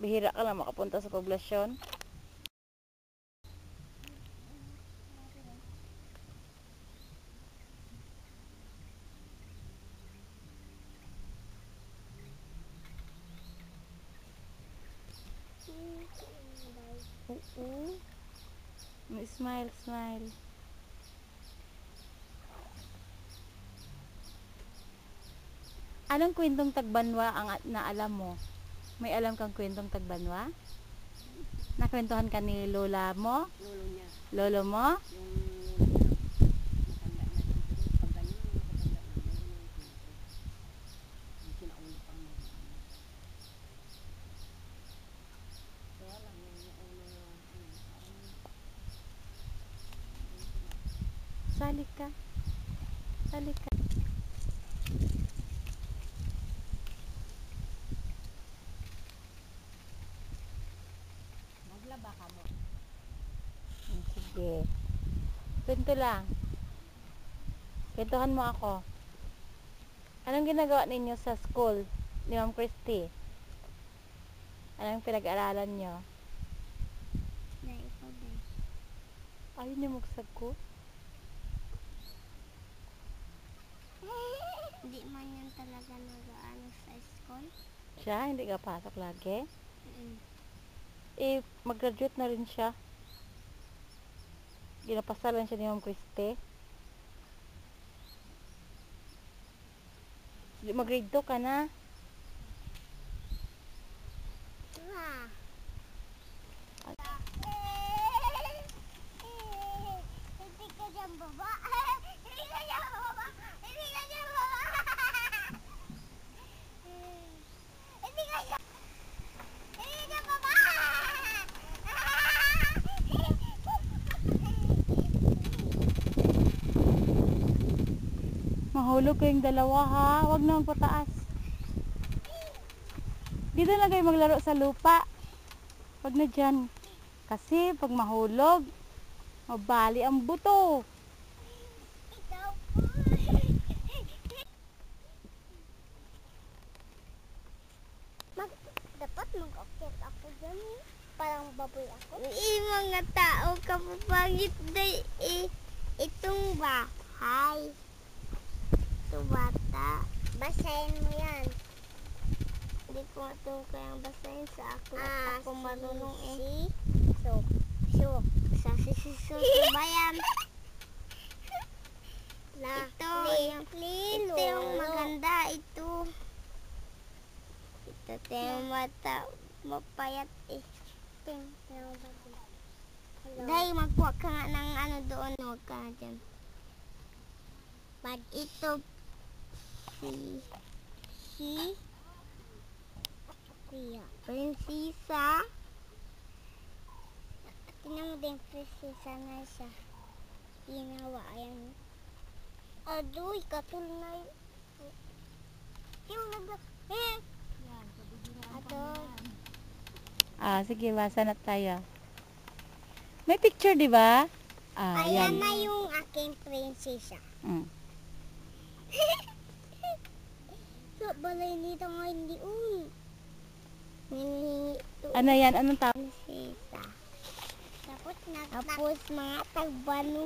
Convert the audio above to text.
Bihira ka lang makapunta sa poblasyon. Oo. Smile, smile. Anong kwentong tagbanwa ang naalam mo? May alam kang kwentong tagbanwa? Nakwentuhan ka ni lola mo? Lolo niya. Lolo mo? Yung lolo niya. Matanda na siguro. Pag ganun, matanda na. Meron na yung kwento. Yung sinauna pang mga. Kaya lang, yung nauna na, ano, parang Sali ka. Sali ka. Maglaba ka mo. Hmm, Sige. Kwento lang. Kwentuhan mo ako. Anong ginagawa ninyo sa school ni Ma'am Christy? Anong pinag-aralan nyo? Na ikaw din. Ayun niyo magsagot. Hindi man yan talaga nag-ano sa school. Siya, hindi ka pasok lagi. Mm. Eh, mag-graduate na rin siya. Ginapasalan siya ni Ma'am Christy. Di- Mag-grade 2 ka na. Wah. Hindi ka dyan baba. Hindi ka dyan baba. Hindi ka dyan baba. Hindi ka dyan. Hindi ka dyan baba. Mahulog kayong dalawa ha. Huwag na pataas. Dito na kayo maglaro sa lupa. Huwag na dyan. Kasi pag mahulog, mabali ang buto. Mag, dapat mag-akit ako dyan. Parang baboy ako. Eh, mga tao kapapangit na eh, itong bahay. Ito bata. Basahin mo yan. Hindi ko ito kayang basahin sa ako. Ah, ako marunong eh. So, so, sa sisiso ba yan? La, ito, yung, ito yung maganda, ito. Ito, ito yung mata, mapayat eh. Ito yung Dahil magkuha ka nga ng ano doon, huwag ka na dyan. Pag ito, si, si, siya, prinsesa, tingnan mo din, prinsesa na siya. Ginawa, ayan. Aduy, katul na yun. Yung nag... Eh! Ato. Ah, sige, basa na tayo. May picture, di ba? Ah, yan. Ayan na yung aking prinsesa. Mm. So, balay nito nga hindi un. Ano yan? Anong tawag? prinsesa. Tapos, na, Tapos mga tagbano